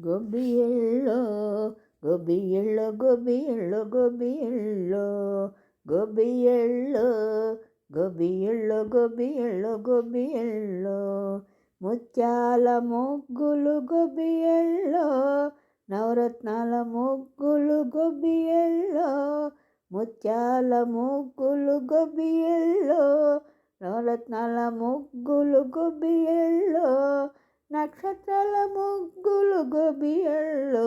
గొబ్బి ఎళ్ళో గొబ్బి ఎళ్ళో గొబ్బి ఎళ్ళో గొబ్బి ఎళ్ళో గొబ్బి ఎళ్ళో గొబ్బి ఎళ్ళో గొబ్బి ఎళ్ళో గొబ్బి ఎళ్ళో ముత్యాల ముగ్గులు గొబ్బి ఎళ్ళో నవరత్నాల ముగ్గులు గొబ్బి ఎళ్ళో ముత్యాల ముగ్గులు గొబ్బి ఎళ్ళో నవరత్నాల ముగ్గులు గొబ్బి ఎళ్ళో నక్షత్రాల ముగ్గులు గొబ్బియల్లో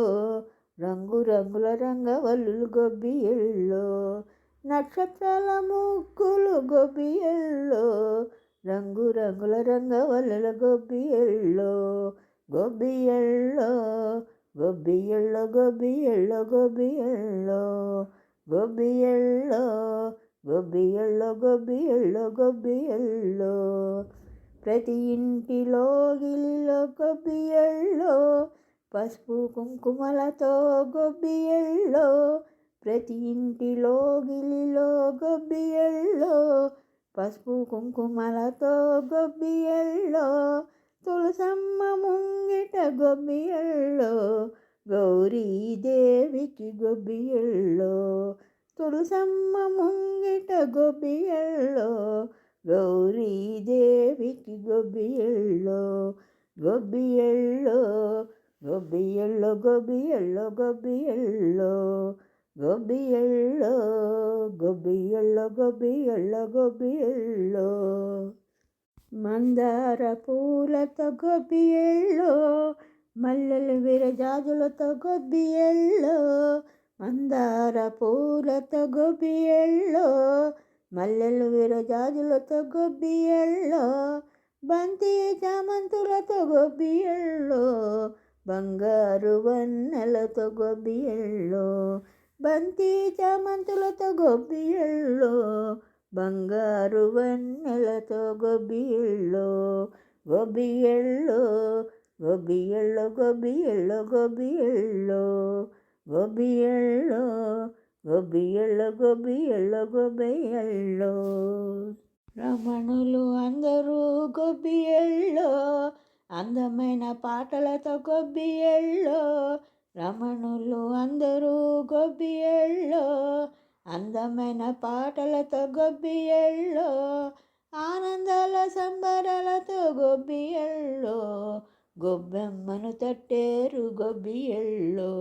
రంగు రంగుల రంగవల్లులు గొబ్బియల్లో నక్షత్రాల ముగ్గులు గొబ్బియల్లో రంగు రంగుల రంగవల్లుల గొబ్బియల్లో గొబ్బియల్లో గొబ్బియల్లో గొబ్బియల్లో గొబ్బియల్లో గొబ్బియల్లో గొబ్బియల్లో గొబ్బియల్లో గొబ్బియల్లో ప్రతి ఇంటిలో గిలిలో గొబ్బియల్లో పసుపు కుంకుమలతో గొబ్బియల్లో ప్రతి ఇంటిలో గిలిలో గొబ్బియల్లో పసుపు కుంకుమలతో గొబ్బియల్లో తులసమ్మ ముంగిట గొబ్బియల్లో గౌరీదేవికి గొబ్బియల్లో తులసమ్మ ముంగిట గొబ్బియల్లో గౌరీదేవికి గొబ్బియల్లో గొబ్బియల్లో గొబ్బియల్లో గొబ్బియల్లో గొబ్బియల్లో గొబ్బియల్లో గొబ్బియల్లో గొబ్బియల్లో గొబ్బియల్లో మందార పూలతో గొబ్బియల్లో మల్లెలు విరజాజులతో గొబ్బియల్లో మందార పూలతో గొబ్బియల్లో మల్లెలు విరజాజులతో గొబ్బియల్లో బంతి చామంతులతో గొబ్బియల్లో బంగారు వన్నెలతో గొబ్బియల్లో బంతి చామంతులతో గొబ్బియల్లో బంగారు వన్నెలతో గొబ్బియల్లో గొబ్బియల్లో గొబ్బియల్లో గొబ్బియల్లో గొబ్బియల్లో గొబ్బియల్లో గొబ్బి ఎళ్ళో గొబ్బి ఎళ్ళో గొబ్బె ఎళ్ళో రమణులు అందరూ గొబ్బి ఎళ్ళో అందమైన పాటలతో గొబ్బి ఎళ్ళో రమణులు అందరూ గొబ్బి ఎళ్ళో అందమైన పాటలతో గొబ్బి ఎళ్ళో ఆనందాల సంబరాలతో గొబ్బి ఎళ్ళో గొబ్బెమ్మను తట్టేరు గొబ్బి ఎళ్ళో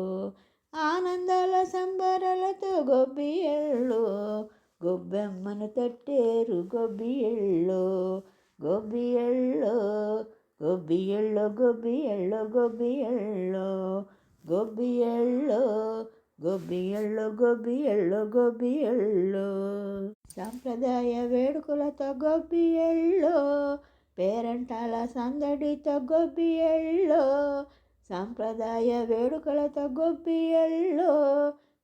ఆనందాల సంబరాలతో గొబ్బియల్లో గొబ్బెమ్మను తట్టేరు గొబ్బియల్లో గొబ్బియల్లో గొబ్బియల్లో గొబ్బియల్లో ఎళ్ళు గొబ్బియల్లో ఎళ్ళు గొబ్బియల్లో ఎళ్ళు. సాంప్రదాయ వేడుకలతో గొబ్బియల్లో పేరంటాల సందడితో గొబ్బియల్లో సాంప్రదాయ వేడుకలతో గొబ్బియల్లో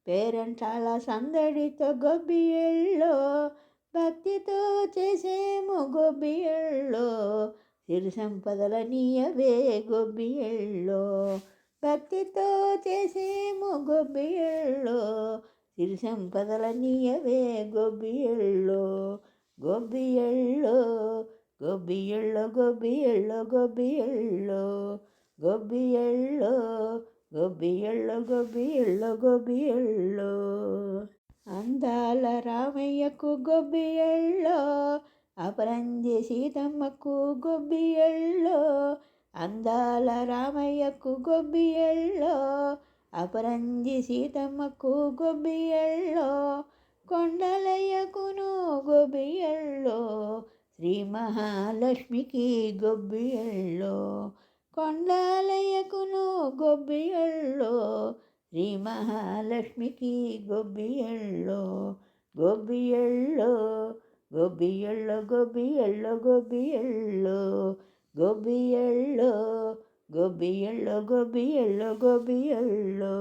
పేరంటాల సందడితో గొబ్బియల్లో భక్తితో చేసేము గొబ్బియల్లో సిరి సంపదల నీయవే గొబ్బియల్లో భక్తితో చేసేము గొబ్బియల్లో సిరి సంపదల నీయవే గొబ్బియల్లో గొబ్బియల్లో గొబ్బియల్లో గొబ్బియల్లో గొబ్బియల్లో గొబ్బి ఎళ్ళు గొబ్బి ఎళ్ళు గొబ్బి ఎళ్ళు గొబ్బి ఎళ్ళు అందాల రామయ్యకు గొబ్బి ఎళ్ళు అపరంజి సీతమ్మకు గొబ్బి ఎళ్ళు అందాల రామయ్యకు గొబ్బి ఎళ్ళు అపరంజి సీతమ్మకు గొబ్బి ఎళ్ళు కొండలయ్యకును గొబ్బి ఎళ్ళు శ్రీ మహాలక్ష్మికి గొబ్బి ఎళ్ళు కొండ ಶ್ರೀ ಮಹಾಲಕ್ಷ್ಮಿಕಿ ಗೊಬ್ಬಿಯಳ್ಳೋ ಗೊಬ್ಬಿಯಳ್ಳೋ ಗೊಬ್ಬಿಯಳ್ಳೋ ಗೊಬ್ಬಿಯಳ್ಳೋ ಗೊಬ್ಬಿಯಳ್ಳೋ ಗೊಬ್ಬಿಯಳ್ಳೋ గొబ్బియళ్ళో గొబ్బియళ్ళో గొబ్బియళ్ళో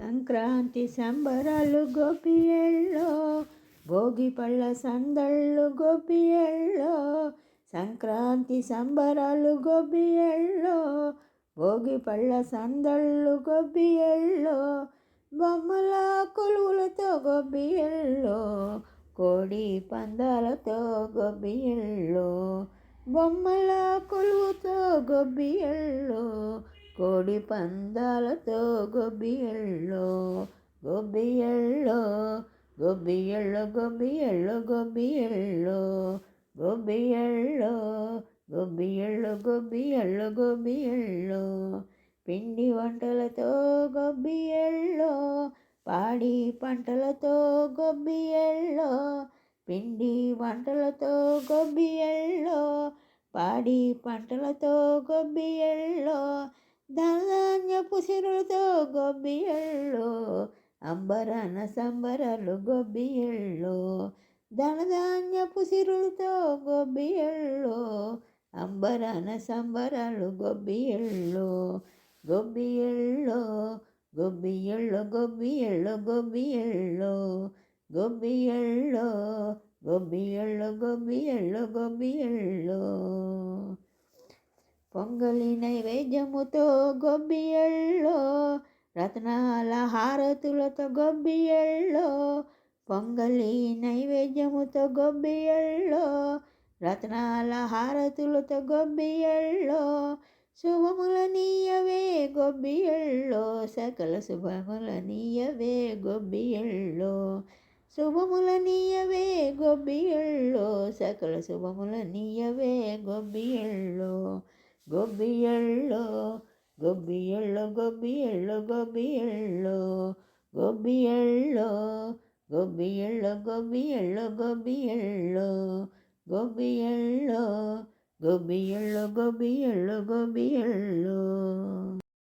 సంక్రాంతి సంబరాలు గొబ్బియళ్ళో భోగి పళ్ళ సందళ్ళు గొబ్బియళ్ళో సంక్రాంతి సంబరాలు గొబ్బియళ్ళో భోగి పళ్ళ సందళ్ళు గొబ్బియల్లో బొమ్మల కొలువులతో గొబ్బియల్లో కోడి పందాలతో గొబ్బియల్లో బొమ్మల కొలువుతో గొబ్బియల్లో కోడి పందాలతో గొబ్బియల్లో గొబ్బియల్లో గొబ్బియల్లో గొబ్బియల్లో గొబ్బియల్లో గొబ్బియల్లో గొబ్బి ఎళ్ళు గొబ్బి ఎళ్ళు గొబ్బి ఎళ్ళు పిండి వంటలతో గొబ్బి ఎళ్ళు పాడి పంటలతో గొబ్బి ఎళ్ళు పిండి వంటలతో గొబ్బి ఎళ్ళు పాడి పంటలతో గొబ్బి ఎళ్ళు ధాన్యపు సిరులతో గొబ్బి ఎళ్ళు అంబరన సంబరలు గొబ్బి ఎళ్ళు ధనధాన్యపు సిరులతో గొబ్బి ఎళ్ళు అంబరాన సంబరాలు గొబ్బియళ్ళు గొబ్బియళ్ళు గొబ్బియళ్ళు గొబ్బియళ్ళు గొబ్బియళ్ళు గొబ్బియళ్ళు గొబ్బియళ్ళు గొబ్బియళ్ళు గొబ్బియళ్ళు. పొంగలి నైవేద్యముతో గొబ్బియళ్ళు రత్నాల హారతులతో గొబ్బియళ్ళు పొంగలి నైవేద్యముతో గొబ్బియళ్ళు రత్నాల హారతులతో గొబ్బియల్లో శుభముల నీయవే గొబ్బియల్లో సకల శుభముల నీయవే గొబ్బియల్లో శుభముల నీయవే గొబ్బియల్లో సకల శుభముల నీయవే గొబ్బియల్లో గొబ్బియల్లో గొబ్బియల్లో గొబ్బియల్లో గొబ్బియల్లో గొబ్బియల్లో గొబ్బియల్లో గొబ్బియల్లో గొబ్బియల్లో ಗೋಬಿಯಳ್ಳು ಗೋಬಿಯಳ್ಳು ಗೋಬಿಯಳ್ಳು ಗೋಬಿಯಳ್ಳು